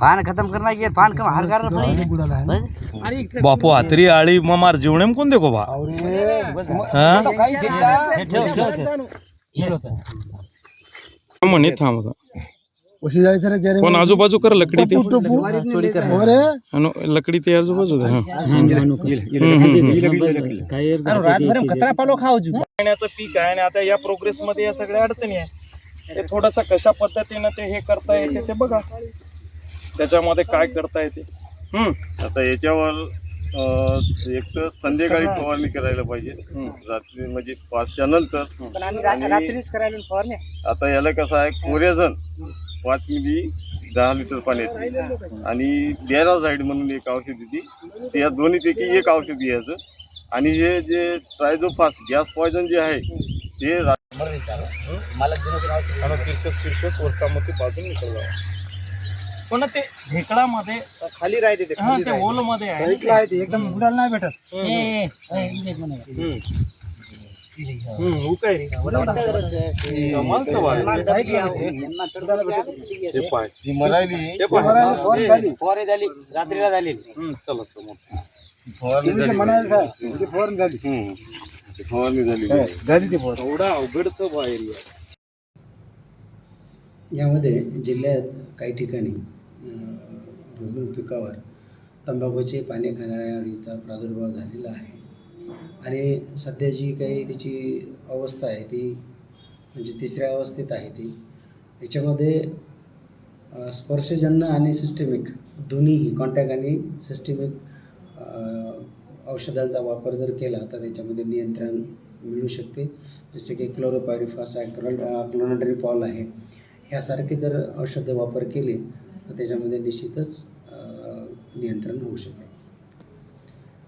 पान खत्म करना की पान कम हाल करना पड़ी बापू हातरी आळी ममार जीवणेम कोण देखो बा? हा? म्हणे थांब. पण आजूबाजू कर लकडी ते अनु, लकडी ते आजूबाजू हा. पाण्याचं पीक आहे आणि आता या प्रोग्रेस मध्ये या सगळ्या अडचणी आहे ते थोडस कशा पद्धतीनं ते हे करता येते ते बघा. त्याच्यामध्ये काय करता येते? हम्म. आता याच्यावर अं, एक तर संध्याकाळी फवारणी करायला पाहिजे. रात्री म्हणजे पाचच्या नंतर. पण आम्ही आणि- रात्रीच करायला फवारणी? आता याला कसं आहे कोरेझन पाच मिली दहा लिटर पाण्यात आणि डेराझाईड म्हणून एक औषध येते. ते या दोन्हीपैकी एक औषध घ्यायचं. आणि हे जे ट्रायझोफास गॅस पॉयझन जे आहे ते रा- आणि तिरकस तिरकस वर्षामध्ये बाजून निघाला. पण ते ढेकळामध्ये खाली राहते ते हा, ते होलमध्ये आहे. साईडला आहे ते एकदम उडायला नाही भेटत. हम्म. हम्म, उकाय रे. कमालचं वाढ. हे पाय. हे पाय. फवारणी झाली. रात्रीला झाली. हम्म, चला समोर. फवारणी झाली. फवारणी झाली. हम्म. ते फवारणी झाली पाहिजे. झाली. ती फवारणी एवढा अवघडचं बा एरिया यामध्ये जिल्ह्यात काही ठिकाणी अं, पिकावर तंबाखूचे पाने खाणाऱ्या अळीचा प्रादुर्भाव झालेला आहे. आणि सध्या जी काही तिची अवस्था आहे ती म्हणजे तिसऱ्या अवस्थेत आहे ती. याच्यामध्ये स्पर्शजन्य आणि सिस्टेमिक दोन्हीही कॉन्टॅक्ट आणि सिस्टेमिक औषधांचा वापर जर केला तर त्याच्यामध्ये नियंत्रण मिळू शकते. जसे की क्लोरोपायरिफॉस आहे क्लोन क्लोनोड्रिपॉल आहे. ह्यासारखे जर औषधं वापर केले तर त्याच्यामध्ये निश्चितच नियंत्रण होऊ शकेल.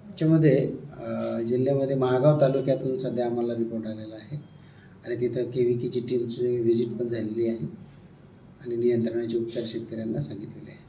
त्याच्यामध्ये जिल्ह्यामध्ये महागाव तालुक्यातून सध्या आम्हाला रिपोर्ट आलेला आहे. आणि तिथं के व्ही केची टीमची व्हिजिट पण झालेली आहे. आणि नियंत्रणाचे उपचार शेतकऱ्यांना सांगितलेले आहे.